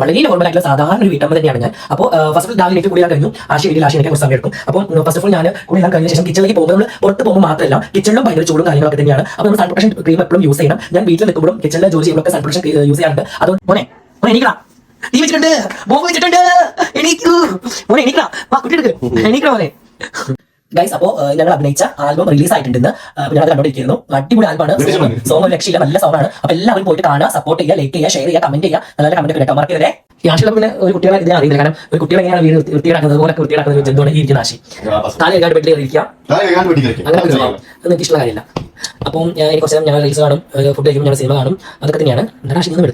വളരെ നോർമൽ ആയിട്ടുള്ള സാധാരണ ഒരു വീട്ടമ്മ തന്നെയാണ് ഞാൻ അപ്പോൾ ഫസ്റ്റ് ഓഫ് രാവിലെ കൂടി ഞാൻ കഴിഞ്ഞു ആശയ വീട്ടിൽ ആശയം കുറച്ച് സമയം എടുക്കും അപ്പോൾ ഫസ്റ്റ് ഓഫ് ഓൾ ഞാൻ കൂടി എല്ലാം കഴിഞ്ഞ ശേഷം കിച്ചണിലേക്ക് പോകുമ്പോൾ നമ്മൾ പുറത്ത് പോകുമ്പോൾ മാത്രമല്ല കിച്ചണിലും ഭയങ്കര ചൂടും കാര്യങ്ങളൊക്കെ തന്നെയാണ് അപ്പോൾ നമ്മൾ സൺ ക്രീം എപ്പോഴും യൂസ് ചെയ്യണം ഞാൻ വീട്ടിൽ നിൽക്കുമ്പോഴും കിച്ചണിലെ ജോലി ചെയ്യുമ്പോഴൊക്കെ സൺപ്രഷൻ യൂസ് ചെയ്യാറുണ്ട് അതുകൊണ്ട് മോനെ മോനെ എനിക്കാ തീ വെച്ചിട്ടുണ്ട് ബോബ് വെച്ചിട്ടുണ്ട് എനിക്ക് മോനെ എനിക്കാ വാ കുട്ടി എടുക്കുക എനിക്കാ മോനെ ഗൈസ് അപ്പോ ഞങ്ങൾ അഭിനയിച്ച ആൽബം റിലീസ് ആയിട്ടുണ്ടെന്ന് ഞങ്ങൾ കണ്ടോണ്ടിരിക്കുന്നു അടിപൊളി ആൽബമാണ് സോങ് ഒരു രക്ഷയില്ല നല്ല സോമാണ് അപ്പൊ എല്ലാവരും പോയിട്ട് കാണാ സപ്പോർട്ട് ചെയ്യുക ലൈക്ക് ചെയ്യുക ഷെയർ ചെയ്യുക കമന്റ് ചെയ്യുക നല്ല കമന്റ് ഒക്കെ മാർക്ക് വരെ യാഷിയുടെ പിന്നെ ഒരു കുട്ടികളെ ഇതിനെ അറിയില്ല കാരണം ഒരു കുട്ടികളെ എങ്ങനെയാണ് വീട് വൃത്തിയാക്കുന്നത് പോലെ വൃത്തിയിടാക്കുന്നത് ജന്തുവാണ് ഈ ഇരിക്കുന്ന ആശി താഴെ ബെഡിൽ ഇരിക്കുക അങ്ങനെ എനിക്ക് ഇഷ്ടമുള്ള കാര്യമില്ല അപ്പം എനിക്ക് കുറച്ച് ഞങ്ങൾ റീൽസ് കാണും ഫുഡ് കഴിക്കുമ്പോൾ ഞങ്ങൾ സിനിമ കാണും അതൊക്കെ തന്നെയാണ് എന്താണ് ഒന്ന്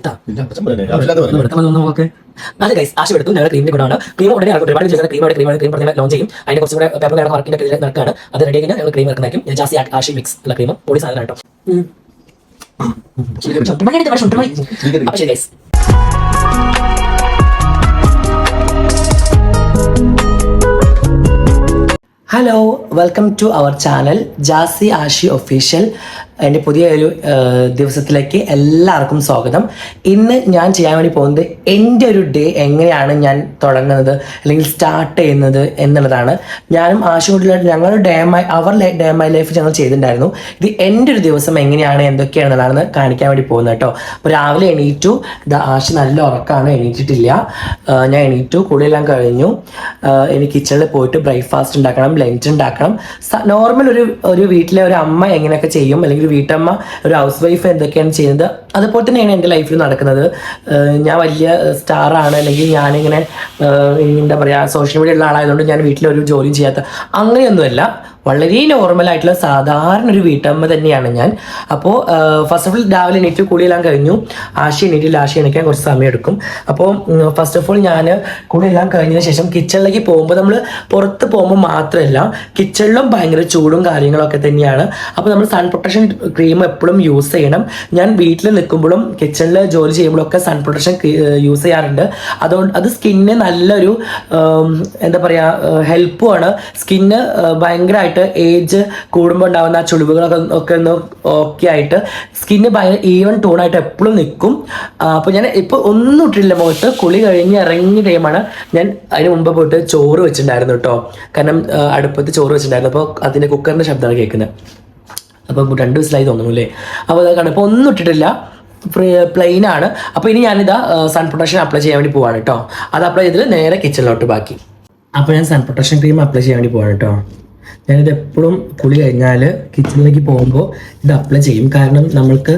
എടുത്താൽ നമുക്ക് അത് ഗൈസ് ആശ എടുത്തു ഞങ്ങൾ ക്രീമിന്റെ കൂടാണ് ക്രീം ഉടനെ ആൾക്കാർ ഒരുപാട് ചെയ്യുന്ന ക്രീം ക്രീം ക്രീം പറഞ്ഞ ലോഞ്ച് ചെയ്യും അതിന്റെ കുറച്ചും കൂടെ പേപ്പർ കിടക്കുന്ന മാർക്കിന്റെ കയ്യിൽ നടക്കാണ് അത് റെഡി കഴിഞ്ഞാൽ ഞങ്ങൾ ക്രീം ഇറക്കുന്നതായിരിക്കും ജാസ്തി ആഷി മിക്സ് ഉള്ള ക്രീം പൊടി സാധനം കേട്ടോ ശരി guys Hello, welcome to our channel Jassi Ashi Official. എൻ്റെ പുതിയ ഒരു ദിവസത്തിലേക്ക് എല്ലാവർക്കും സ്വാഗതം ഇന്ന് ഞാൻ ചെയ്യാൻ വേണ്ടി പോകുന്നത് എൻ്റെ ഒരു ഡേ എങ്ങനെയാണ് ഞാൻ തുടങ്ങുന്നത് അല്ലെങ്കിൽ സ്റ്റാർട്ട് ചെയ്യുന്നത് എന്നുള്ളതാണ് ഞാനും ആശുപത്രിയിലായിട്ട് ഞങ്ങളുടെ day my our day my life ഞങ്ങൾ ചെയ്തിട്ടുണ്ടായിരുന്നു ഇത് എൻ്റെ ഒരു ദിവസം എങ്ങനെയാണ് എന്തൊക്കെയാണെന്നുള്ളതാണ് കാണിക്കാൻ വേണ്ടി പോകുന്നത് കേട്ടോ അപ്പോൾ രാവിലെ എണീറ്റു ഇത് ആശ നല്ല ഉറക്കാണ് എണീറ്റിട്ടില്ല ഞാൻ എണീറ്റു കുളിയെല്ലാം കഴിഞ്ഞു എനിക്ക് കിച്ചണിൽ പോയിട്ട് ബ്രേക്ക്ഫാസ്റ്റ് ഉണ്ടാക്കണം ലഞ്ച് ഉണ്ടാക്കണം നോർമൽ ഒരു ഒരു വീട്ടിലെ ഒരു അമ്മ എങ്ങനെയൊക്കെ ചെയ്യും അല്ലെങ്കിൽ ഒരു വീട്ടമ്മ ഒരു ഹൗസ് വൈഫ് എന്തൊക്കെയാണ് ചെയ്യുന്നത് അതുപോലെ തന്നെയാണ് എൻ്റെ ലൈഫിൽ നടക്കുന്നത് ഞാൻ വലിയ സ്റ്റാറാണ് അല്ലെങ്കിൽ ഞാനിങ്ങനെ എന്താ പറയുക സോഷ്യൽ മീഡിയ ഉള്ള ആളായതുകൊണ്ട് ഞാൻ വീട്ടിലൊരു ജോലിയും ചെയ്യാത്ത അങ്ങനെയൊന്നുമല്ല വളരെ നോർമൽ ആയിട്ടുള്ള സാധാരണ ഒരു വീട്ടമ്മ തന്നെയാണ് ഞാൻ അപ്പോൾ ഫസ്റ്റ് ഓഫ് ഓൾ രാവിലെ എണീറ്റ് കുളിയെല്ലാം കഴിഞ്ഞു ആശി എണീറ്റില്ല ആശി എണീക്കാൻ കുറച്ച് സമയം എടുക്കും അപ്പോൾ ഫസ്റ്റ് ഓഫ് ഓൾ ഞാൻ കുളിയെല്ലാം കഴിഞ്ഞതിന് ശേഷം കിച്ചണിലേക്ക് പോകുമ്പോൾ നമ്മൾ പുറത്ത് പോകുമ്പോൾ മാത്രമല്ല കിച്ചണിലും ഭയങ്കര ചൂടും കാര്യങ്ങളൊക്കെ തന്നെയാണ് അപ്പോൾ നമ്മൾ സൺ പ്രൊട്ടക്ഷൻ ക്രീം എപ്പോഴും യൂസ് ചെയ്യണം ഞാൻ വീട്ടിൽ നിൽക്കുമ്പോഴും കിച്ചണിൽ ജോലി ചെയ്യുമ്പോഴൊക്കെ സൺ പ്രൊട്ടക്ഷൻ യൂസ് ചെയ്യാറുണ്ട് അതുകൊണ്ട് അത് സ്കിന്നിന് നല്ലൊരു എന്താ പറയുക ഹെൽപ്പുമാണ് സ്കിന്ന് ഭയങ്കരമായിട്ട് ആയിട്ട് ഏജ് കൂടുമ്പോൾ ഉണ്ടാകുന്ന ആ ചുളിവുകളൊക്കെ ഒക്കെ ഒന്ന് ഓക്കെ ആയിട്ട് സ്കിന്ന് ഭയങ്കര ഈവൻ ആയിട്ട് എപ്പോഴും നിൽക്കും അപ്പോൾ ഞാൻ ഇപ്പോൾ ഒന്നും ഇട്ടില്ല മുഖത്ത് കുളി കഴിഞ്ഞ് ഇറങ്ങിയ ടൈമാണ് ഞാൻ അതിന് മുമ്പ് പോയിട്ട് ചോറ് വെച്ചിട്ടുണ്ടായിരുന്നു കേട്ടോ കാരണം അടുപ്പത്ത് ചോറ് വെച്ചിട്ടുണ്ടായിരുന്നു അപ്പോൾ അതിൻ്റെ കുക്കറിൻ്റെ ശബ്ദമാണ് കേൾക്കുന്നത് അപ്പോൾ രണ്ട് ദിവസമായി തോന്നുന്നു അല്ലേ അപ്പോൾ അത് ഇപ്പോൾ ഒന്നും ഇട്ടിട്ടില്ല പ്ലെയിൻ ആണ് അപ്പോൾ ഇനി ഞാനിതാ സൺ പ്രൊട്ടക്ഷൻ അപ്ലൈ ചെയ്യാൻ വേണ്ടി പോവാണ് കേട്ടോ അത് അപ്ലൈ ചെയ്തിട്ട് നേരെ കിച്ചണിലോട്ട് ബാക്കി അപ്പോൾ ഞാൻ സൺ പ്രൊട്ടക്ഷൻ ക്രീം അപ്ലൈ ചെയ്യാൻ വേണ്ടി പോവാണ് കേട്ടോ ഞാനിത് എപ്പോഴും കുളി കഴിഞ്ഞാൽ കിച്ചണിലേക്ക് പോകുമ്പോൾ ഇത് അപ്ലൈ ചെയ്യും കാരണം നമ്മൾക്ക്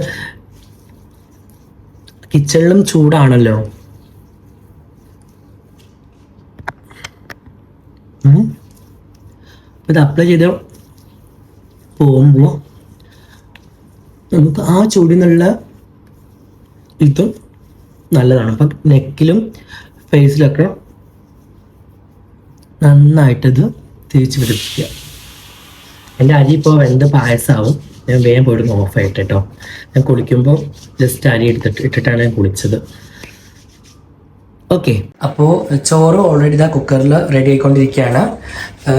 കിച്ചണിലും ചൂടാണല്ലോ ഇത് അപ്ലൈ ചെയ്ത് പോകുമ്പോൾ നമുക്ക് ആ ചൂടിൽ നിന്നുള്ള ഇതും നല്ലതാണ് അപ്പം നെക്കിലും ഫേസിലൊക്കെ നന്നായിട്ടത് തിരിച്ച് പിടിപ്പിക്കുക എൻ്റെ അരി ഇപ്പോൾ വെന്ത് പായസമാവും ഞാൻ വേഗം പോയിട്ട് ഓഫ് ആയിട്ട് കേട്ടോ ഞാൻ കുളിക്കുമ്പോൾ ജസ്റ്റ് അരി എടുത്തിട്ട് ഇട്ടിട്ടാണ് ഞാൻ കുളിച്ചത് ഓക്കെ അപ്പോൾ ചോറ് ഓൾറെഡി ഇതാ കുക്കറിൽ റെഡി ആയിക്കൊണ്ടിരിക്കുകയാണ്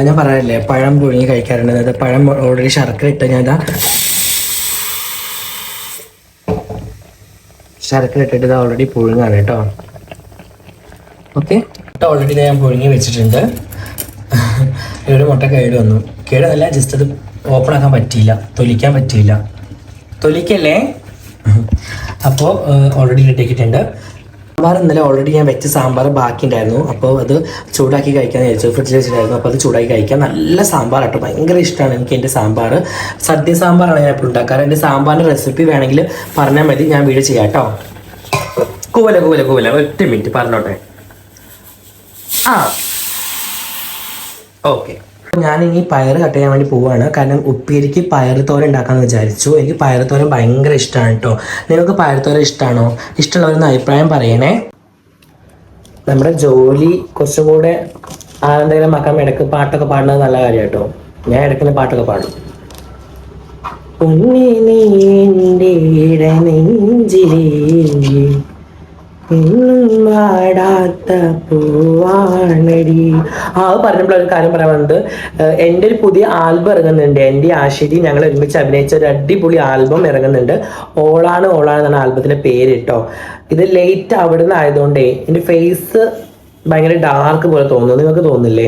ഞാൻ പറയാറില്ലേ പഴം പുഴുങ്ങി കഴിക്കാറുണ്ട് അതായത് പഴം ഓൾറെഡി ശർക്കര ഇട്ട് ഞാൻ ഇതാ ശർക്കര ഇട്ടിട്ട് ഇതാ ഓൾറെഡി പുഴുങ്ങാണ് കേട്ടോ ഓക്കെ ഓൾറെഡി ഞാൻ പുഴുങ്ങി വെച്ചിട്ടുണ്ട് ഒരു മുട്ട കേട് വന്നു കേടല്ല ജസ്റ്റ് അത് ഓപ്പൺ ആക്കാൻ പറ്റിയില്ല തൊലിക്കാൻ പറ്റിയില്ല തൊലിക്കല്ലേ അപ്പോൾ ഓൾറെഡി ഇട്ടിട്ടുണ്ട് സാമ്പാർ ഇന്നലെ ഓൾറെഡി ഞാൻ വെച്ച സാമ്പാർ ബാക്കി ഉണ്ടായിരുന്നു അപ്പോൾ അത് ചൂടാക്കി കഴിക്കാൻ വിചാരിച്ചു ഫ്രിഡ്ജിൽ വെച്ചിട്ടായിരുന്നു അപ്പോൾ അത് ചൂടാക്കി കഴിക്കാൻ നല്ല സാമ്പാർ കേട്ടോ ഭയങ്കര ഇഷ്ടമാണ് എനിക്ക് എൻ്റെ സാമ്പാർ സദ്യ സാമ്പാറാണ് ഞാൻ എപ്പോഴും ഉണ്ടാക്കാറ് എൻ്റെ സാമ്പാറിൻ്റെ റെസിപ്പി വേണമെങ്കിൽ പറഞ്ഞാൽ മതി ഞാൻ വീഡിയോ ചെയ്യാം കേട്ടോ കൂവല കൂവല കൂവല ഒറ്റ മിനിറ്റ് പറഞ്ഞോട്ടെ ആ ഓക്കെ ഇനി പയർ കട്ട് ചെയ്യാൻ വേണ്ടി പോവുകയാണ് കാരണം ഉപ്പേരിക്ക് തോര ഉണ്ടാക്കാമെന്ന് വിചാരിച്ചു എനിക്ക് പയറുത്തോരൻ ഭയങ്കര ഇഷ്ടമാണ് കേട്ടോ നിങ്ങൾക്ക് തോര ഇഷ്ടമാണോ ഇഷ്ടമുള്ളവരെന്ന് അഭിപ്രായം പറയണേ നമ്മുടെ ജോലി കുറച്ചും കൂടെ ആരെന്തെങ്കിലും മക്കാൻ ഇടയ്ക്ക് പാട്ടൊക്കെ പാടുന്നത് നല്ല കാര്യം കേട്ടോ ഞാൻ ഇടയ്ക്കുന്ന പാട്ടൊക്കെ പാടും പൊന്നിനെ നെഞ്ചിലേ എന്നും വാടാത്ത പൂവാണടി ആ പറഞ്ഞപ്പോൾ ഒരു കാര്യം പറയാനുണ്ട് എൻ്റെ ഒരു പുതിയ ആൽബം ഇറങ്ങുന്നുണ്ട് എൻ്റെ ആശിരി ഞങ്ങൾ ഒരുമിച്ച് അഭിനയിച്ച ഒരു അടിപൊളി ആൽബം ഇറങ്ങുന്നുണ്ട് ഓളാണ് ഓളാണ് എന്നാണ് ആൽബത്തിൻ്റെ പേര് കേട്ടോ ഇത് ലേറ്റ് നിന്ന് ആയതുകൊണ്ടേ എൻ്റെ ഫേസ് ഭയങ്കര ഡാർക്ക് പോലെ തോന്നുന്നു നിങ്ങൾക്ക് തോന്നില്ലേ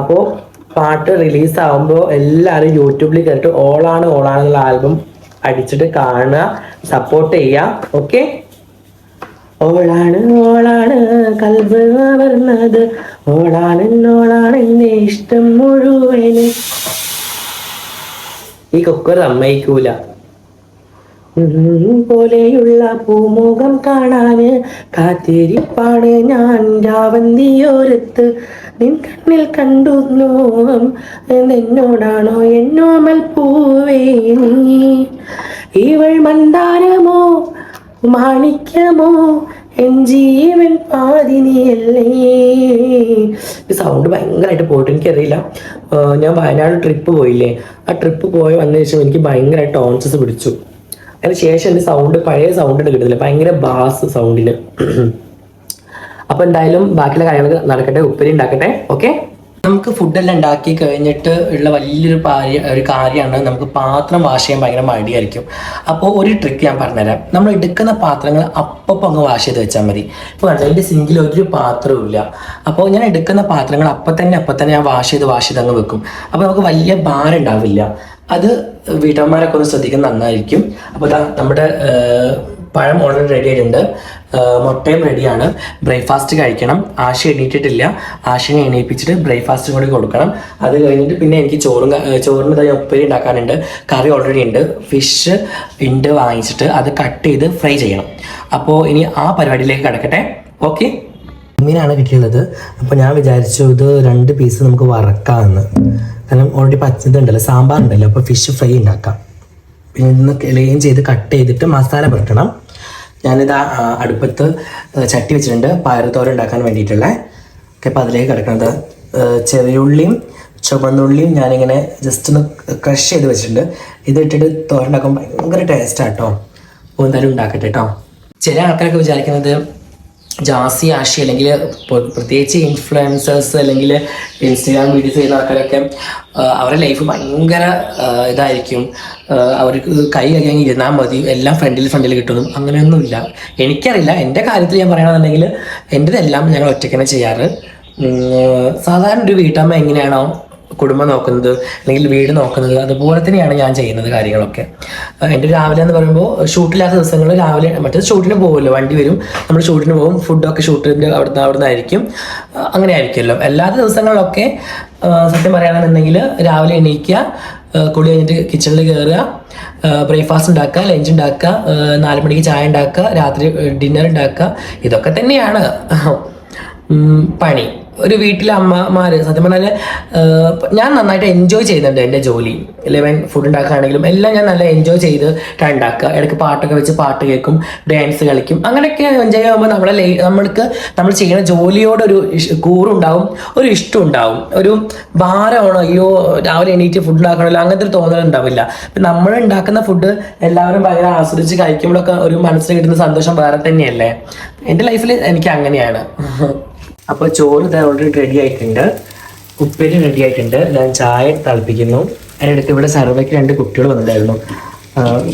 അപ്പോൾ പാട്ട് റിലീസാവുമ്പോൾ എല്ലാവരും യൂട്യൂബിൽ കയറിട്ട് ഓളാണ് ഓളാണെന്നുള്ള ആൽബം അടിച്ചിട്ട് കാണുക സപ്പോർട്ട് ചെയ്യുക ഓക്കെ ഓളാണ് ഓളാണ് കൽബ് അവർന്നത് ഓളാണ് ഓളാണ് എന്നെ ഇഷ്ടം മുഴുവന് ഈ കുക്കർ അമ്മയ്ക്കൂല പോലെയുള്ള പൂമുഖം കാണാന് കാത്തിരിപ്പാണ് ഞാൻ രാവന്തിയോരത്ത് നിൻ കണ്ണിൽ കണ്ടു എന്നോടാണോ എന്നോമൽ പൂവേ നീ ഇവൾ മന്ദാരമോ മാണിക്യമോ എൻ ജീവൻ പാതിനിയല്ലേ സൗണ്ട് ഭയങ്കരമായിട്ട് പോയിട്ട് എനിക്കറിയില്ല ഞാൻ വയനാട് ട്രിപ്പ് പോയില്ലേ ആ ട്രിപ്പ് പോയി വന്ന ശേഷം എനിക്ക് ഭയങ്കരമായിട്ട് ടോൺസസ് പിടിച്ചു അതിന് ശേഷം എൻ്റെ സൗണ്ട് പഴയ സൗണ്ട് കിട്ടുന്നില്ല ഭയങ്കര ബാസ് സൗണ്ടിന് അപ്പോൾ എന്തായാലും ബാക്കിയുള്ള കാര്യങ്ങൾ നടക്കട്ടെ ഉപ്പരി ഉണ്ടാക്കട്ടെ ഓക്കെ നമുക്ക് ഫുഡെല്ലാം ഉണ്ടാക്കി കഴിഞ്ഞിട്ട് ഉള്ള വലിയൊരു ഒരു കാര്യമാണ് നമുക്ക് പാത്രം വാഷ് ചെയ്യാൻ ഭയങ്കര മടിയായിരിക്കും അപ്പോൾ ഒരു ട്രിക്ക് ഞാൻ പറഞ്ഞുതരാം നമ്മൾ എടുക്കുന്ന പാത്രങ്ങൾ അപ്പം അങ്ങ് വാഷ് ചെയ്ത് വെച്ചാൽ മതി ഇപ്പോൾ കണ്ടോ എൻ്റെ സിങ്കിൽ ഒരു പാത്രവും ഇല്ല അപ്പോൾ ഞാൻ എടുക്കുന്ന പാത്രങ്ങൾ അപ്പം തന്നെ അപ്പം തന്നെ ഞാൻ വാഷ് ചെയ്ത് വാഷ് ചെയ്ത് അങ്ങ് വെക്കും അപ്പോൾ നമുക്ക് വലിയ ഭാരം ഉണ്ടാവില്ല അത് വീട്ടമ്മമാരൊക്കെ ഒന്ന് ശ്രദ്ധിക്കുന്നത് നന്നായിരിക്കും അപ്പോൾ നമ്മുടെ പഴം ഓൾറെഡി റെഡി ആയിട്ടുണ്ട് മുട്ടയും റെഡിയാണ് ബ്രേക്ക്ഫാസ്റ്റ് കഴിക്കണം ആശ എണീറ്റിട്ടില്ല ആശയെ എണീപ്പിച്ചിട്ട് ബ്രേക്ക്ഫാസ്റ്റ് കൂടി കൊടുക്കണം അത് കഴിഞ്ഞിട്ട് പിന്നെ എനിക്ക് ചോറും ചോറിന് തന്നെ ഉപ്പേരി ഉണ്ടാക്കാനുണ്ട് കറി ഓൾറെഡി ഉണ്ട് ഫിഷ് ഉണ്ട് വാങ്ങിച്ചിട്ട് അത് കട്ട് ചെയ്ത് ഫ്രൈ ചെയ്യണം അപ്പോൾ ഇനി ആ പരിപാടിയിലേക്ക് കിടക്കട്ടെ ഓക്കെ മീനാണ് കിട്ടിയുള്ളത് അപ്പോൾ ഞാൻ വിചാരിച്ചു ഇത് രണ്ട് പീസ് നമുക്ക് വറക്കാമെന്ന് കാരണം ഓൾറെഡി പച്ചത് ഉണ്ടല്ലോ സാമ്പാർ ഉണ്ടല്ലോ അപ്പോൾ ഫിഷ് ഫ്രൈ ഉണ്ടാക്കാം പിന്നെ ഇന്ന് ലൈൻ ചെയ്ത് കട്ട് ചെയ്തിട്ട് മസാല പുരട്ടണം ഞാനിത് അടുപ്പത്ത് ചട്ടി വെച്ചിട്ടുണ്ട് പയറുത്തോരം ഉണ്ടാക്കാൻ വേണ്ടിയിട്ടുള്ള ഓക്കെ അപ്പോൾ അതിലേക്ക് കിടക്കുന്നത് ചെറിയുള്ളിയും ചുവന്നുള്ളിയും ഞാനിങ്ങനെ ജസ്റ്റ് ഒന്ന് ക്രഷ് ചെയ്ത് വെച്ചിട്ടുണ്ട് ഇതിട്ടിട്ട് തോരണ്ടാക്കുമ്പോൾ ഭയങ്കര ടേസ്റ്റാട്ടോ അപ്പോൾ എന്തായാലും ഉണ്ടാക്കട്ടെ കേട്ടോ ചില ആൾക്കാരൊക്കെ വിചാരിക്കുന്നത് ജാസി ആഷി അല്ലെങ്കിൽ പ്രത്യേകിച്ച് ഇൻഫ്ലുവൻസേഴ്സ് അല്ലെങ്കിൽ ഇൻസ്റ്റാഗ്രാം വീഡിയോസ് ചെയ്യുന്ന ആൾക്കാരൊക്കെ അവരുടെ ലൈഫ് ഭയങ്കര ഇതായിരിക്കും അവർക്ക് കൈ കഴിയാൻ ഇരുന്നാൽ മതി എല്ലാം ഫ്രണ്ടിൽ ഫ്രണ്ടിൽ കിട്ടുന്നു അങ്ങനെയൊന്നുമില്ല എനിക്കറിയില്ല എൻ്റെ കാര്യത്തിൽ ഞാൻ പറയുകയാണെന്നുണ്ടെങ്കിൽ എൻ്റെതെല്ലാം ഞങ്ങൾ ഒറ്റയ്ക്ക് തന്നെ ചെയ്യാറ് സാധാരണ ഒരു വീട്ടമ്മ എങ്ങനെയാണോ കുടുംബം നോക്കുന്നത് അല്ലെങ്കിൽ വീട് നോക്കുന്നത് അതുപോലെ തന്നെയാണ് ഞാൻ ചെയ്യുന്നത് കാര്യങ്ങളൊക്കെ എൻ്റെ രാവിലെ എന്ന് പറയുമ്പോൾ ഷൂട്ടില്ലാത്ത ദിവസങ്ങൾ രാവിലെ മറ്റേ ഷൂട്ടിന് പോകുമല്ലോ വണ്ടി വരും നമ്മൾ ഷൂട്ടിന് പോകും ഫുഡൊക്കെ ഷൂട്ടിൻ്റെ അവിടുന്ന് അവിടെ നിന്നായിരിക്കും അങ്ങനെ ആയിരിക്കുമല്ലോ എല്ലാ ദിവസങ്ങളിലൊക്കെ സത്യം പറയുകയാണെന്നുണ്ടെങ്കിൽ രാവിലെ എണീക്കുക കുളി കഴിഞ്ഞിട്ട് കിച്ചണിൽ കയറുക ബ്രേക്ക്ഫാസ്റ്റ് ഉണ്ടാക്കുക ലഞ്ച് ഉണ്ടാക്കുക നാല് മണിക്ക് ചായ ഉണ്ടാക്കുക രാത്രി ഡിന്നർ ഉണ്ടാക്കുക ഇതൊക്കെ തന്നെയാണ് പണി ഒരു വീട്ടിലെ അമ്മമാര് സത്യം പറഞ്ഞാൽ ഞാൻ നന്നായിട്ട് എൻജോയ് ചെയ്യുന്നുണ്ട് എൻ്റെ ജോലി ഇലവൻ ഫുഡ് ഉണ്ടാക്കുകയാണെങ്കിലും എല്ലാം ഞാൻ നല്ല എൻജോയ് ചെയ്ത് ഉണ്ടാക്കുക ഇടയ്ക്ക് പാട്ടൊക്കെ വെച്ച് പാട്ട് കേൾക്കും ഡാൻസ് കളിക്കും അങ്ങനെയൊക്കെ എൻജോയ് ആകുമ്പോൾ നമ്മളെ നമ്മൾക്ക് നമ്മൾ ചെയ്യുന്ന ജോലിയോടൊരു കൂറുണ്ടാവും ഒരു ഇഷ്ടം ഉണ്ടാവും ഒരു ഭാരമാണോ അയ്യോ രാവിലെ എണീറ്റ് ഫുഡ് ഉണ്ടാക്കണമല്ലോ അങ്ങനത്തെ ഒരു തോന്നൽ ഉണ്ടാവില്ല അപ്പം നമ്മൾ ഉണ്ടാക്കുന്ന ഫുഡ് എല്ലാവരും ഭയങ്കര ആസ്വദിച്ച് കഴിക്കുമ്പോഴൊക്കെ ഒരു മനസ്സിൽ കിട്ടുന്ന സന്തോഷം വേറെ തന്നെയല്ലേ എൻ്റെ ലൈഫിൽ എനിക്ക് അങ്ങനെയാണ് അപ്പോൾ ചോറ് ഇത് ഓൾറെഡി റെഡി ആയിട്ടുണ്ട് ഉപ്പേരി റെഡി ആയിട്ടുണ്ട് ഞാൻ ചായ തിളപ്പിക്കുന്നു അതിനിടയ്ക്ക് ഇവിടെ സർവേക്ക് രണ്ട് കുട്ടികൾ വന്നിട്ടായിരുന്നു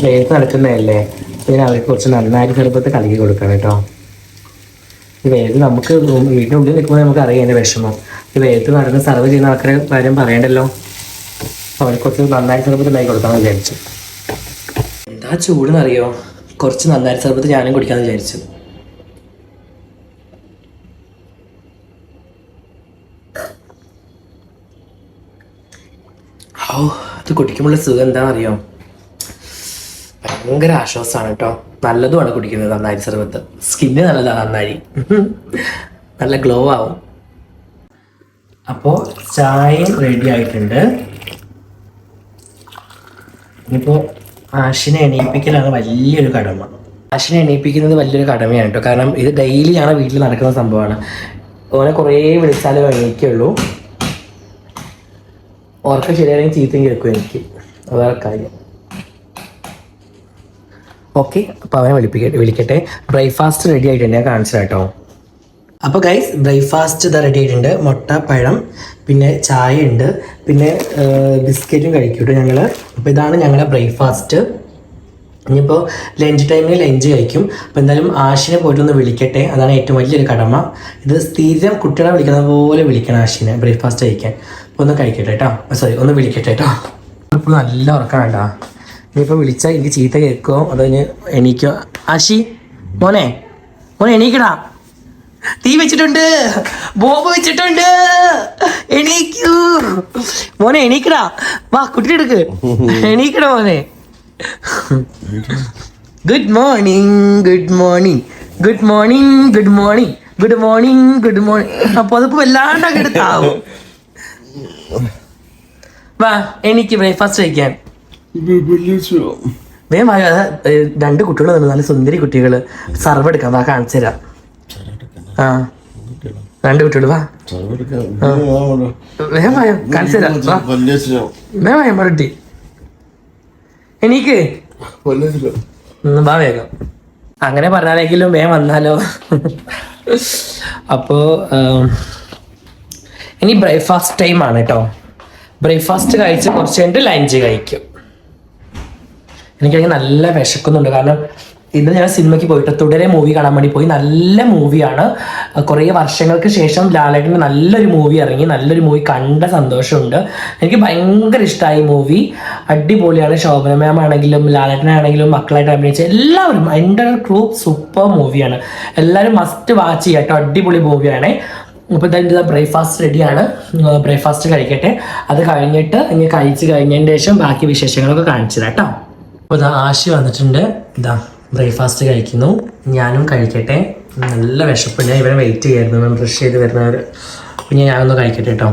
വേഗത്ത് നടക്കുന്നതല്ലേ പിന്നെ അവർക്ക് കുറച്ച് നന്നായിട്ട് ചെറുപ്പത്തിൽ കളിക്കി കൊടുക്കണം കേട്ടോ വേഗത്ത് നമുക്ക് വീടിനുള്ളിൽ നിൽക്കുമ്പോൾ നമുക്ക് അറിയാം എൻ്റെ വിഷമം ഈ വെയിലത്ത് നടന്ന് സർവ് ചെയ്യുന്ന ആൾക്കാരെ കാര്യം പറയണ്ടല്ലോ അവർക്ക് കുറച്ച് നന്നായി സർബത്തിലായി കൊടുക്കാമെന്ന് വിചാരിച്ചു എന്താ ചൂടെന്നറിയോ കുറച്ച് നന്നായി ചെറുപ്പത്തിൽ ഞാനും കുടിക്കാമെന്ന് വിചാരിച്ചു ഓ അത് കുടിക്കുമ്പോൾ സുഖം എന്താണെന്നറിയോ ഭയങ്കര ആശ്വാസമാണ് കേട്ടോ നല്ലതുമാണ് കുടിക്കുന്നത് നന്നായി സർബത്ത് സ്കിന്ന് നല്ലതാണ് നന്നായി നല്ല ഗ്ലോ ആവും അപ്പോൾ ചായ റെഡി ആയിട്ടുണ്ട് ഇനിയിപ്പോൾ ആഷിനെ എണീപ്പിക്കലാണ് വലിയൊരു കടമ ആഷിനെ എണീപ്പിക്കുന്നത് വലിയൊരു കടമയാണ് കേട്ടോ കാരണം ഇത് ഡെയിലി ആണ് വീട്ടിൽ നടക്കുന്ന സംഭവമാണ് ഓനെ കുറേ വിളിച്ചാലേ എണീക്കുള്ളൂ ഓർക്ക ശരിയാണെങ്കിൽ ചീത്തയും കേൾക്കും എനിക്ക് വേറെ കാര്യം ഓക്കെ അപ്പോൾ അവനെ വിളിപ്പിക്കട്ടെ വിളിക്കട്ടെ ബ്രേക്ക്ഫാസ്റ്റ് റെഡി ആയിട്ടുണ്ട് ഞാൻ കാണിച്ചു കേട്ടോ അപ്പോൾ ഗൈസ് ബ്രേക്ക്ഫാസ്റ്റ് ഇതാ റെഡി ആയിട്ടുണ്ട് മുട്ട പഴം പിന്നെ ചായ ഉണ്ട് പിന്നെ ബിസ്ക്കറ്റും കഴിക്കൂട്ടോ ഞങ്ങൾ അപ്പോൾ ഇതാണ് ഞങ്ങളുടെ ബ്രേക്ക്ഫാസ്റ്റ് ഇനിയിപ്പോൾ ലഞ്ച് ടൈമിൽ ലഞ്ച് കഴിക്കും അപ്പോൾ എന്തായാലും ആഷിനെ പോയിട്ടൊന്ന് ഒന്ന് വിളിക്കട്ടെ അതാണ് ഏറ്റവും വലിയൊരു കടമ ഇത് സ്ഥിരം കുട്ടികളെ വിളിക്കുന്ന പോലെ വിളിക്കണം ആഷിനെ ബ്രേക്ക്ഫാസ്റ്റ് കഴിക്കാൻ ഒന്ന് കഴിക്കട്ടെ കേട്ടോ സോറി ഒന്ന് വിളിക്കട്ടെ കേട്ടോ ഇപ്പോഴും നല്ല ഉറക്കം വേണ്ട ഇനിയിപ്പോൾ വിളിച്ചാൽ എനിക്ക് ചീത്ത കേൾക്കുമോ അതോ ഇനി എണീക്കോ ആശി മോനെ മോനെ എണീക്കടാ തീ വെച്ചിട്ടുണ്ട് ബോബ് വെച്ചിട്ടുണ്ട് എണീക്കൂ മോനെ എണീക്കടാ വാ കുട്ടിയെടുക്ക് എണീക്കട മോനെ good morning good morning good morning good morning good morning good morning അപ്പൊ അതിപ്പോ വല്ലാണ്ട് എടുത്താവും വാ എനിക്ക് ബ്രേക്ക്ഫാസ്റ്റ് കഴിക്കാൻ വേഗം വാ രണ്ട് കുട്ടികൾ തന്നെ നല്ല സുന്ദരി കുട്ടികൾ സർവ് എടുക്കാം വാ കാണിച്ചു തരാം ആ രണ്ട് കുട്ടികൾ വാ വേഗം വായോ കാണിച്ചു തരാം എനിക്ക് വാ വേഗം അങ്ങനെ പറഞ്ഞാലെങ്കിലും വേഗം വന്നാലോ അപ്പോ ഇനി ബ്രേക്ക്ഫാസ്റ്റ് ടൈം ആണ് കേട്ടോ ബ്രേക്ക്ഫാസ്റ്റ് കഴിച്ച് കുറച്ച് കഴിഞ്ഞിട്ട് ലഞ്ച് കഴിക്കും എനിക്കതിന് നല്ല വിശക്കുന്നുണ്ട് കാരണം ഇന്ന് ഞാൻ സിനിമയ്ക്ക് പോയിട്ട് തുടരെ മൂവി കാണാൻ വേണ്ടി പോയി നല്ല മൂവിയാണ് കുറേ വർഷങ്ങൾക്ക് ശേഷം ലാലേട്ടൻ്റെ നല്ലൊരു മൂവി ഇറങ്ങി നല്ലൊരു മൂവി കണ്ട സന്തോഷമുണ്ട് എനിക്ക് ഭയങ്കര ഇഷ്ടമായി മൂവി അടിപൊളിയാണ് ശോഭന മാം ആണെങ്കിലും ലാലേട്ടനാണെങ്കിലും മക്കളായിട്ട് അഭിനയിച്ച എല്ലാവരും എൻ്റെ ഒരു സൂപ്പർ മൂവിയാണ് എല്ലാവരും മസ്റ്റ് വാച്ച് ചെയ്യാം കേട്ടോ അടിപൊളി മൂവിയാണ് അപ്പോൾ ഇതാ ബ്രേക്ക്ഫാസ്റ്റ് റെഡിയാണ് ബ്രേക്ക്ഫാസ്റ്റ് കഴിക്കട്ടെ അത് കഴിഞ്ഞിട്ട് ഇനി കഴിച്ച് കഴിഞ്ഞതിന് ശേഷം ബാക്കി വിശേഷങ്ങളൊക്കെ കാണിച്ചു കേട്ടോ അപ്പോൾ ഇതാ ആശി വന്നിട്ടുണ്ട് ഇതാ ബ്രേക്ക്ഫാസ്റ്റ് കഴിക്കുന്നു ഞാനും കഴിക്കട്ടെ നല്ല വിശപ്പ് ഞാൻ ഇവരെ വെയിറ്റ് ചെയ്യായിരുന്നു ബ്രഷ് ചെയ്ത് വരുന്നവർ പിന്നെ ഞാനൊന്ന് കഴിക്കട്ടെ കേട്ടോ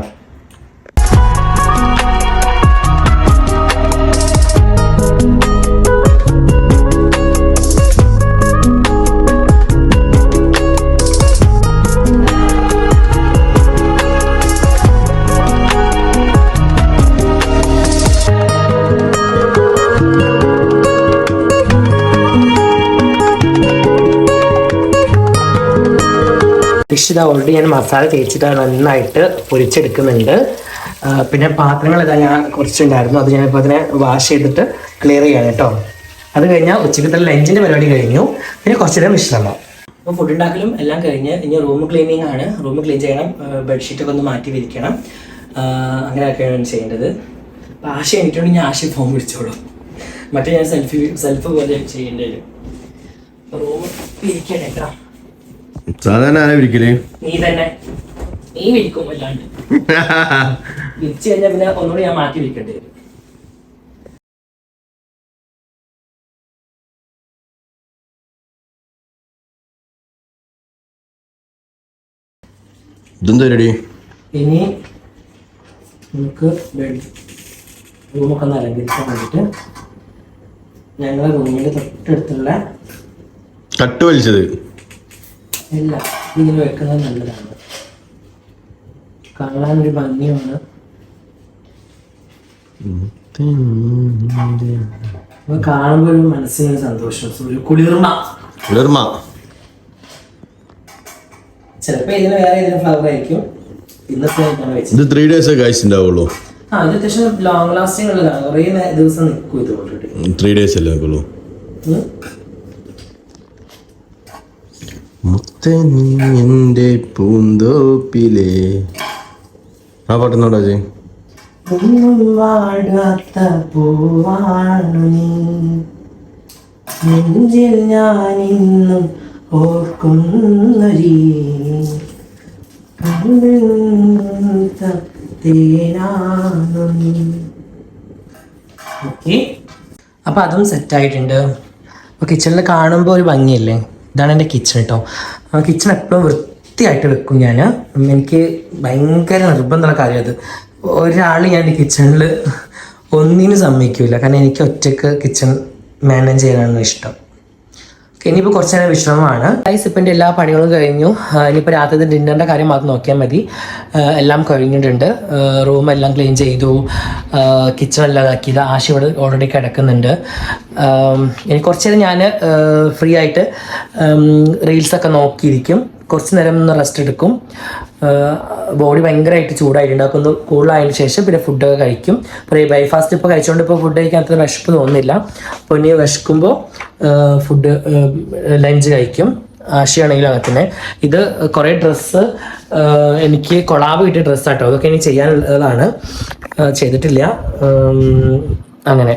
ഫിഷ് ഇത് ഓൾറെഡി ഞാൻ മസാല തേച്ചിട്ട് നന്നായിട്ട് പൊരിച്ചെടുക്കുന്നുണ്ട് പിന്നെ പാത്രങ്ങൾ ഇതാ ഞാൻ കുറച്ചുണ്ടായിരുന്നു അത് ഞാനിപ്പോൾ അതിനെ വാഷ് ചെയ്തിട്ട് ക്ലിയർ ചെയ്യാണ് കേട്ടോ അത് കഴിഞ്ഞാൽ ഉച്ചക്കത്തെ ലഞ്ചിൻ്റെ പരിപാടി കഴിഞ്ഞു പിന്നെ കുറച്ച് നേരം വിശ്രമം അപ്പോൾ ഫുഡ് ഉണ്ടാക്കലും എല്ലാം കഴിഞ്ഞ് ഇനി റൂം ക്ലീനിങ് ആണ് റൂം ക്ലീൻ ചെയ്യണം ബെഡ്ഷീറ്റൊക്കെ ഒന്ന് മാറ്റി വിരിക്കണം അങ്ങനെയൊക്കെയാണ് ചെയ്യേണ്ടത് അപ്പോൾ ആശ എനിക്കുണ്ടെങ്കിൽ ഞാൻ ആശയം ഫോം പിടിച്ചോളും മറ്റേ ഞാൻ സെൽഫി സെൽഫ് പോലെ ചെയ്യേണ്ടി വരും റൂം ഇരിക്കണം കേട്ടോ സാധാരണ ആരാ വിരിക്കല് നീ തന്നെ നീ വിരിക്കും അല്ലാണ്ട് വിരിച്ചു കഴിഞ്ഞാൽ പിന്നെ ഒന്നുകൂടി ഞാൻ മാറ്റി വിരിക്കേണ്ടി ഇതെന്താ റെഡി ഇനി നമുക്ക് ബെഡ് റൂമൊക്കെ ഒന്ന് അലങ്കരിക്കാൻ വേണ്ടിയിട്ട് ഞങ്ങളെ റൂമിൻ്റെ തൊട്ടടുത്തുള്ള തട്ട് വലിച്ചത് ഇല്ല ഇങ്ങനെ വെക്കുന്നത് നല്ലതാണ് കാണാൻ ഒരു ഭംഗിയാണ് കാണുമ്പോൾ ഒരു മനസ്സിനൊരു സന്തോഷം ഒരു കുളിർമ കുളിർമ ചിലപ്പോ ഇതിന് വേറെ ഏതെങ്കിലും ഫ്ലവർ ആയിരിക്കും ഇന്നത്തെ ഇത് ത്രീ ഡേയ്സ് ഗൈസ് ഉണ്ടാവുള്ളൂ ആ ഇത് അത്യാവശ്യം ലോങ് ലാസ്റ്റിംഗ് ഉള്ളതാണ് കുറേ ദിവസം നിൽക്കും ഇത് ഓൾറെഡി ത്രീ ഡേയ്സ് അല്ലേ നിൽക്കുള്ളൂ മുത്തനി എൻ്റെ പൂന്തോപ്പിലെ ആ പാട്ടുന്നോടാ ജെ വാടാത്ത പൂവാണു നീ നെഞ്ചിൽ ഞാൻ ഇന്നും ഓർക്കുന്നൊരീ ഓക്കെ അപ്പോൾ അതും സെറ്റായിട്ടുണ്ട് ഓക്കെ ചില കാണുമ്പോൾ ഒരു ഭംഗിയല്ലേ ഇതാണ് എൻ്റെ കിച്ചൺ കേട്ടോ ആ കിച്ചൺ എപ്പോഴും വൃത്തിയായിട്ട് വെക്കും ഞാൻ എനിക്ക് ഭയങ്കര നിർബന്ധമുള്ള കാര്യം അത് ഒരാൾ ഞാൻ എൻ്റെ കിച്ചണിൽ ഒന്നിനും സമ്മതിക്കില്ല കാരണം എനിക്ക് ഒറ്റക്ക് കിച്ചൺ മാനേജ് ചെയ്യാനാണ് ഇഷ്ടം ഇനിയിപ്പോ കുറച്ച് നേരം വിശ്രമമാണ് ഗൈസ് ഇപ്പം എല്ലാ പണികളും കഴിഞ്ഞു ഇനിയിപ്പോ രാത്രി ഡിന്നറിന്റെ കാര്യം മാത്രം നോക്കിയാൽ മതി എല്ലാം കഴിഞ്ഞിട്ടുണ്ട് റൂം എല്ലാം ക്ലീൻ ചെയ്തു കിച്ചൺ എല്ലാം ഇതാക്കി ആശ ഇവിടെ ഓൾറെഡി കിടക്കുന്നുണ്ട് ഇനി കുറച്ചു നേരം ഞാൻ ഫ്രീ ആയിട്ട് റീൽസ് ഒക്കെ നോക്കിയിരിക്കും കുറച്ച് നേരം ഒന്ന് റെസ്റ്റ് എടുക്കും ബോഡി ഭയങ്കരമായിട്ട് ചൂടായിട്ടുണ്ട് അപ്പോൾ ഒന്ന് കൂളായതിന് ശേഷം പിന്നെ ഫുഡൊക്കെ കഴിക്കും അപ്പോൾ ഈ ബ്രേക്ക്ഫാസ്റ്റ് ഇപ്പോൾ കഴിച്ചുകൊണ്ട് ഇപ്പോൾ ഫുഡ് കഴിക്കാൻ അത്ര വിശപ്പ് തോന്നുന്നില്ല അപ്പോൾ ഇനി വിശക്കുമ്പോൾ ഫുഡ് ലഞ്ച് കഴിക്കും ആശയാണെങ്കിലും അങ്ങനെ തന്നെ ഇത് കുറേ ഡ്രസ്സ് എനിക്ക് കൊളാബ് കിട്ടിയ ഡ്രസ്സ് കേട്ടോ അതൊക്കെ ഇനി ചെയ്യാനുള്ളതാണ് ചെയ്തിട്ടില്ല അങ്ങനെ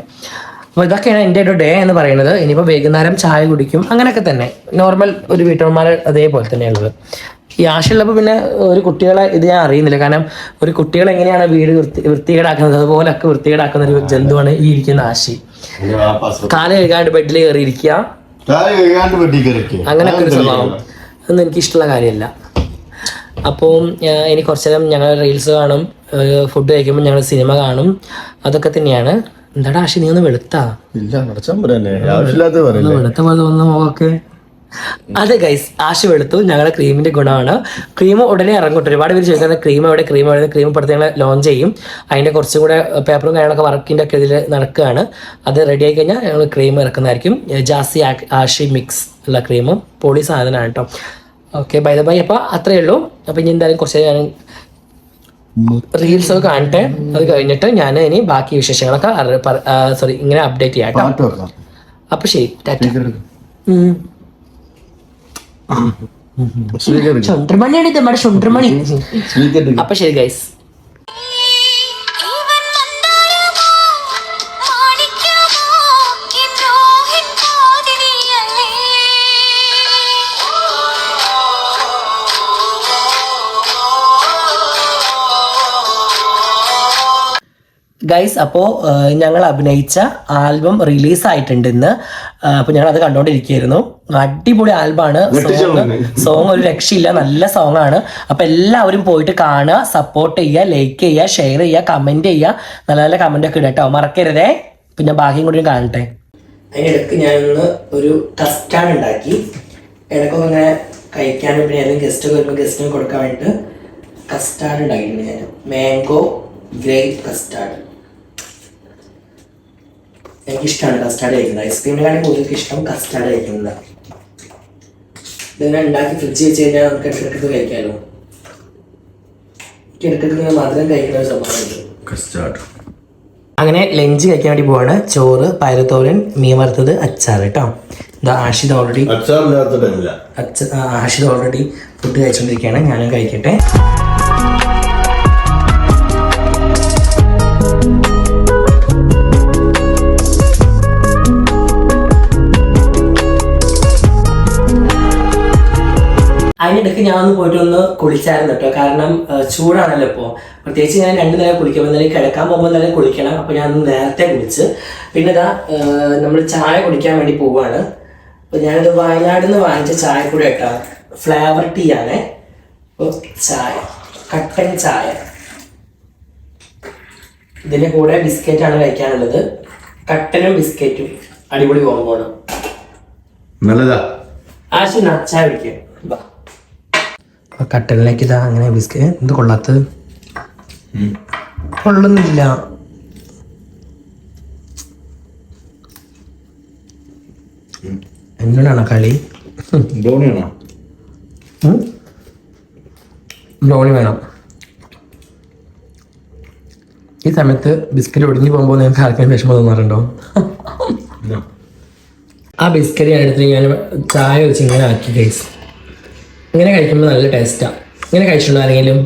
അപ്പോൾ ഇതൊക്കെയാണ് എൻ്റെ ഒരു ഡേ എന്ന് പറയുന്നത് ഇനിയിപ്പോൾ വൈകുന്നേരം ചായ കുടിക്കും അങ്ങനെയൊക്കെ തന്നെ നോർമൽ ഒരു വീട്ടമ്മമാർ അതേപോലെ തന്നെയുള്ളത് ഈ ആശയുള്ളപ്പോൾ പിന്നെ ഒരു കുട്ടികളെ ഇത് ഞാൻ അറിയുന്നില്ല കാരണം ഒരു കുട്ടികളെ എങ്ങനെയാണ് വീട് വൃത്തി വൃത്തികേടാക്കുന്നത് അതുപോലൊക്കെ വൃത്തികേടാക്കുന്ന ഒരു ജന്തുവാണ് ഈ ഇരിക്കുന്ന ആശി കാല കഴുകാണ്ട് ബെഡിൽ കയറി ഇരിക്കുക അങ്ങനെയൊക്കെ ഒരു സ്വഭാവം ഒന്നും എനിക്കിഷ്ടമുള്ള കാര്യമല്ല അപ്പോൾ ഇനി കുറച്ചു നേരം ഞങ്ങൾ റീൽസ് കാണും ഫുഡ് കഴിക്കുമ്പോൾ ഞങ്ങൾ സിനിമ കാണും അതൊക്കെ തന്നെയാണ് എന്താടാ നീ ഒന്ന് വെളുത്താ ഇല്ല വെളുത്ത പോലെ വന്ന മുഖമൊക്കെ അതെ ഗൈസ് ആശ വെളുത്തു ഞങ്ങളുടെ ക്രീമിന്റെ ഗുണമാണ് ക്രീം ഉടനെ ഇറങ്ങും ഒരുപാട് പേര് ചോദിക്കുന്നത് ക്രീം എവിടെ ക്രീം എവിടെ ക്രീം ഇപ്പോഴത്തെ ഞങ്ങൾ ലോഞ്ച് ചെയ്യും അതിന്റെ കുറച്ചും കൂടെ പേപ്പറും കാര്യങ്ങളൊക്കെ വർക്കിന്റെ ഒക്കെ ഇതിൽ നടക്കുകയാണ് അത് റെഡി ആയി കഴിഞ്ഞാൽ ഞങ്ങൾ ക്രീം ഇറക്കുന്നതായിരിക്കും ജാസി ആഷി മിക്സ് ഉള്ള ക്രീമും പൊളി സാധനമാണ് കേട്ടോ ഓക്കെ ബൈ ബൈ അപ്പോൾ അത്രയേ ഉള്ളൂ അപ്പോൾ ഇനി എന്തായാലും കുറച്ച് ഞാൻ റീൽസ് ഒക്കെ കാണട്ടെ അത് കഴിഞ്ഞിട്ട് ഞാൻ ഇനി ബാക്കി വിശേഷങ്ങളൊക്കെ സോറി ഇങ്ങനെ അപ്ഡേറ്റ് ചെയ്യാം അപ്പൊ ശരി ചന്ദ്രമണിയാണ് ഇത് നമ്മുടെ ചന്ദ്രമണി അപ്പൊ ശരി ഗൈസ് ഗൈസ് അപ്പോൾ ഞങ്ങൾ അഭിനയിച്ച ആൽബം റിലീസ് ആയിട്ടുണ്ട് ഇന്ന് അപ്പോൾ ഞങ്ങൾ അത് കണ്ടുകൊണ്ടിരിക്കുകയായിരുന്നു അടിപൊളി ആൽബമാണ് സോങ് സോങ് ഒരു രക്ഷയില്ല നല്ല സോങ് ആണ് അപ്പോൾ എല്ലാവരും പോയിട്ട് കാണുക സപ്പോർട്ട് ചെയ്യുക ലൈക്ക് ചെയ്യുക ഷെയർ ചെയ്യുക കമൻറ്റ് ചെയ്യുക നല്ല നല്ല കമൻ്റ് ഒക്കെ ഇടട്ടോ മറക്കരുതേ പിന്നെ ബാക്കിയും കൂടി കാണട്ടെ അതിനിടക്ക് ഞാനൊന്ന് ഒരു ടസ്റ്റാണ് ഉണ്ടാക്കി ഇടയ്ക്കൊക്കെ ഇങ്ങനെ കഴിക്കാനും പിന്നെ ഏതെങ്കിലും ഗസ്റ്റ് വരുമ്പോൾ ഗസ്റ്റിന് കൊടുക്കാൻ കസ്റ്റാർഡ് ഉണ്ടാക്കിയിട്ടുണ്ട് ഞാൻ മാംഗോ ഗ്രേപ്പ് കസ്റ്റാർഡ് എനിക്ക് ഇഷ്ടമാണ് കസ്റ്റാർഡ് കഴിക്കുന്നത് ഐസ്ക്രീമിനെക്കാളും കൂടുതൽ ഇഷ്ടം കസ്റ്റാർഡ് കഴിക്കുന്നത് ഇതിങ്ങനെ ഉണ്ടാക്കി ഫ്രിഡ്ജ് വെച്ച് കഴിഞ്ഞാൽ നമുക്ക് ഇടയ്ക്കിടയ്ക്ക് കഴിക്കാമല്ലോ എനിക്ക് ഇടയ്ക്കിടയ്ക്ക് മധുരം കഴിക്കുന്ന ഒരു സംഭവമുണ്ട് അങ്ങനെ ലഞ്ച് കഴിക്കാൻ വേണ്ടി പോവാണ് ചോറ് പയറത്തോരൻ മീൻ വറുത്തത് അച്ചാർ കേട്ടോ ഇതാ ആഷിദ് ഓൾറെഡി അച്ചാർ ആഷിദ് ഓൾറെഡി ഫുഡ് കഴിച്ചുകൊണ്ടിരിക്കുകയാണ് ഞാനും കഴിക്കട്ടെ ഞാൻ ഒന്ന് പോയിട്ട് ഒന്ന് കുളിച്ചായിരുന്നു കേട്ടോ കാരണം ചൂടാണല്ലോ ഇപ്പോൾ പ്രത്യേകിച്ച് ഞാൻ രണ്ട് നേരം കുളിക്കുമ്പോൾ തന്നെ കിടക്കാൻ പോകുമ്പോൾ തന്നെ കുളിക്കണം അപ്പോൾ ഞാൻ നേരത്തെ കുളിച്ച് പിന്നെ ഇതാ നമ്മൾ ചായ കുടിക്കാൻ വേണ്ടി പോവുകയാണ് അപ്പോൾ ഞാനിത് വയനാട് നിന്ന് വാങ്ങിച്ച ചായ കൂടെ കേട്ടോ ഫ്ലേവർ ടീ ആണ് അപ്പോൾ ചായ കട്ടൻ ചായ ഇതിൻ്റെ കൂടെ ബിസ്ക്കറ്റാണ് കഴിക്കാനുള്ളത് കട്ടനും ബിസ്ക്കറ്റും അടിപൊളി കോമ്പോണ് നല്ലതാ ആശുന ചായ കുടിക്കുക കട്ടലിലേക്ക് ഇതാ അങ്ങനെ ബിസ്ക്കറ്റ് എന്ത് കൊള്ളാത്തത് കൊള്ളുന്നില്ല എന്നോടാണോ കളി ബ്രൗണി വേണം ഈ സമയത്ത് ബിസ്ക്കറ്റ് ഒടിഞ്ഞു പോകുമ്പോൾ നിങ്ങൾക്ക് ആർക്കും വിഷമം തോന്നാറുണ്ടോ ആ ബിസ്ക്കറ്റ് ഞാൻ ഞാൻ ചായ വെച്ച് ഇങ്ങനെ ആക്കി കഴിച്ചു ഇങ്ങനെ കഴിക്കുമ്പോൾ നല്ല ടേസ്റ്റാണ് ഇങ്ങനെ കഴിച്ചിട്ടുണ്ടോ ആരെങ്കിലും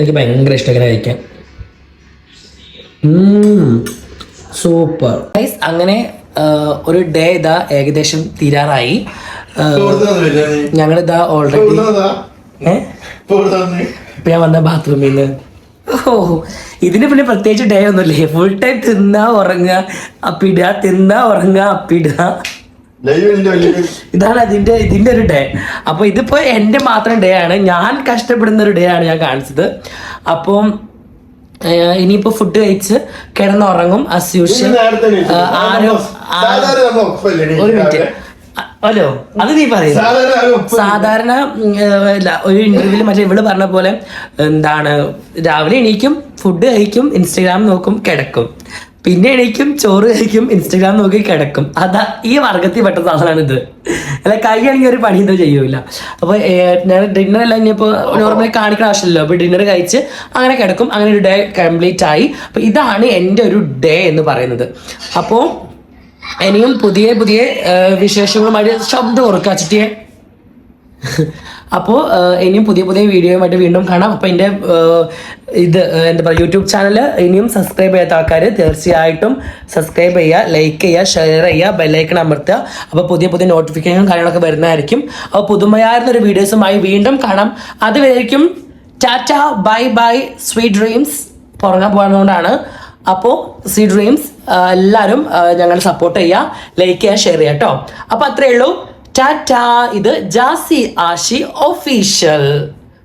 എനിക്ക് ഭയങ്കര ഇഷ്ടം ഇങ്ങനെ കഴിക്കാൻ സൂപ്പർ അങ്ങനെ ഒരു ഡേ ഇതാ ഏകദേശം തീരാറായി ഞങ്ങളിതാ ഓൾറെഡി ഇപ്പൊ ഞാൻ വന്ന ബാത്റൂമിൽ നിന്ന് ഓ ഇതിന് പിന്നെ പ്രത്യേകിച്ച് ഡേ ഒന്നുമില്ലേ ഫുൾ ടൈം തിന്നാ ഉറങ്ങാ അപ്പിടുക തിന്നാ ഉറങ്ങാ അപ്പിടുക ഇതാണ് അതിന്റെ ഇതിന്റെ ഒരു ഡേ അപ്പൊ ഇതിപ്പോ എന്റെ മാത്രം ഡേ ആണ് ഞാൻ കഷ്ടപ്പെടുന്ന ഒരു ഡേ ആണ് ഞാൻ കാണിച്ചത് അപ്പം ഇനിയിപ്പോ ഫുഡ് കഴിച്ച് കിടന്നുറങ്ങും അസ് യൂഷ്വൽ ഒരു മിനിറ്റ് അല്ലോ അത് നീ പറയുന്നു സാധാരണ ഒരു ഇന്റർവ്യൂവിൽ മറ്റേ ഇവിടെ പറഞ്ഞ പോലെ എന്താണ് രാവിലെ എണീക്കും ഫുഡ് കഴിക്കും ഇൻസ്റ്റാഗ്രാം നോക്കും കിടക്കും പിന്നെ എണീക്കും ചോറ് കഴിക്കും ഇൻസ്റ്റഗ്രാം നോക്കി കിടക്കും അതാ ഈ വർഗത്തിൽ പെട്ട സാധനമാണ് ഇത് അല്ല ആണെങ്കിൽ ഒരു പണി എന്തോ ചെയ്യൂല അപ്പോൾ ഞാൻ ഡിന്നർ എല്ലാം ഇനിയിപ്പോൾ നോർമലി കാണിക്കണ ആവശ്യമില്ലല്ലോ അപ്പൊ ഡിന്നർ കഴിച്ച് അങ്ങനെ കിടക്കും അങ്ങനെ ഒരു ഡേ കംപ്ലീറ്റ് ആയി അപ്പോൾ ഇതാണ് എൻ്റെ ഒരു ഡേ എന്ന് പറയുന്നത് അപ്പോ ഇനിയും പുതിയ പുതിയ വിശേഷങ്ങളുമായിട്ട് ശബ്ദം ഉറക്കാച്ചിട്ടേ അപ്പോൾ ഇനിയും പുതിയ പുതിയ വീഡിയോയുമായിട്ട് വീണ്ടും കാണാം അപ്പോൾ എൻ്റെ ഇത് എന്താ പറയുക യൂട്യൂബ് ചാനൽ ഇനിയും സബ്സ്ക്രൈബ് ചെയ്യാത്ത ആൾക്കാർ തീർച്ചയായിട്ടും സബ്സ്ക്രൈബ് ചെയ്യുക ലൈക്ക് ചെയ്യുക ഷെയർ ചെയ്യുക ബെല്ലൈക്കൺ അമർത്തുക അപ്പോൾ പുതിയ പുതിയ നോട്ടിഫിക്കേഷനും കാര്യങ്ങളൊക്കെ വരുന്നതായിരിക്കും അപ്പോൾ പുതുമയായിരുന്നൊരു ഒരു വീഡിയോസുമായി വീണ്ടും കാണാം അതുവരേക്കും tata bye bye sweet dreams പുറകെ പോകുന്നതുകൊണ്ടാണ് അപ്പോൾ സ്വീറ്റ് ഡ്രീംസ് എല്ലാവരും ഞങ്ങൾ സപ്പോർട്ട് ചെയ്യുക ലൈക്ക് ചെയ്യുക ഷെയർ ചെയ്യാം കേട്ടോ അപ്പോൾ അത്രയേ ഉള്ളൂ ടാറ്റ ഇത് ജാസി ആഷി ഒഫീഷ്യൽ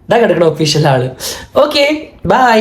ഇതാ കിടക്കണ ഒഫീഷ്യൽ ആള് ഓക്കെ ബൈ